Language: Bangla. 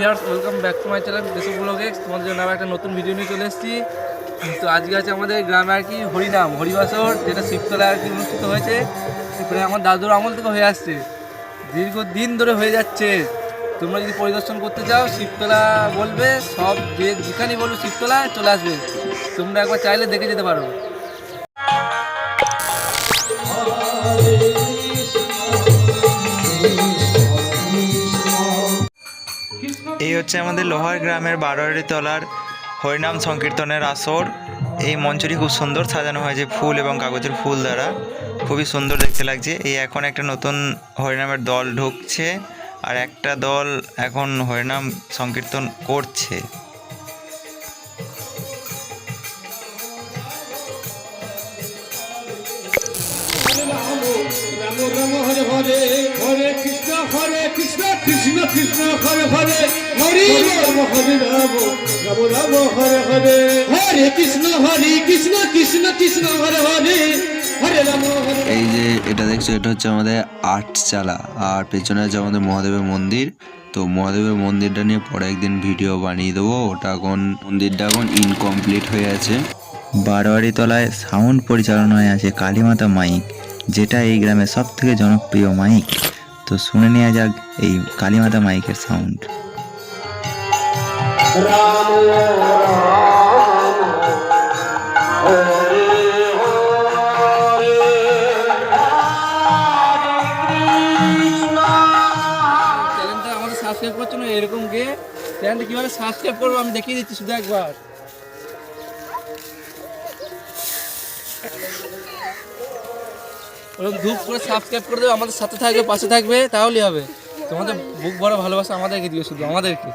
Viewers welcome back to my channel basic ব্লগে তোমাদের জন্য আবার একটা নতুন ভিডিও নিয়ে চলে এসেছি। তো আজকে আছে আমাদের গ্রামে আর কি হরিনাম, হরিবাসর, যেটা শিবতলায় আর কি অনুষ্ঠিত হয়েছে। প্রায় আমার দাদুর আমল থেকে হয়ে আসছে। দীর্ঘদিন ধরে হয়ে যাচ্ছে। তোমরা যদি পরিদর্শন করতে চাও, শিবতলা বলবে, সব যে যেখানেই বলবে শিবতলা চলে আসবে। তোমরা একবার চাইলে দেখে যেতে পারো। এই হচ্ছে আমাদের লোহার গ্রামের বারোয়ারি তলার হরিনাম সংকীর্তনের আসর। এই মঞ্চটি খুব সুন্দর সাজানো হয়েছে ফুল এবং কাগজের ফুল দ্বারা। খুবই সুন্দর দেখতে লাগছে। এই এখন একটা নতুন হরিনামের দল ঢুকছে আর একটা দল এখন হরিনাম সংকীর্তন করছে। হরে হরে কৃষ্ণ হরে কৃষ্ণ কৃষ্ণ কৃষ্ণ, হরে হরে। এই যে এটা দেখছ, এটা হচ্ছে আমাদের আটচালা। আর পেছনে আছে আমাদের মহাদেবের মন্দির। তো মহাদেবের মন্দিরটা নিয়ে পরে একদিন ভিডিও বানিয়ে দেবো। ওটা এখন মন্দিরটা এখন ইনকমপ্লিট হয়ে আছে। বারোয়ারি তলায় সাউন্ড পরিচালনায় আছে কালীমাতা মাইক, যেটা এই গ্রামের সব থেকে জনপ্রিয় মাইক। তো শুনে নেওয়া যাক এই কালীমাতা মাইকের সাউন্ড। সাবস্ক্রাইব না, এরকম কীভাবে সাবস্ক্রাইব আমি দিচ্ছি শুধু একবার। করে সাবস্ক্রাইব করে আমাদের সাথে থাকবে, পাশে থাকবে, তাহলেই হবে। তোমাদের বুক ভরা ভালোবাসা আমাদেরকে দিও শুধু, আমাদেরকে।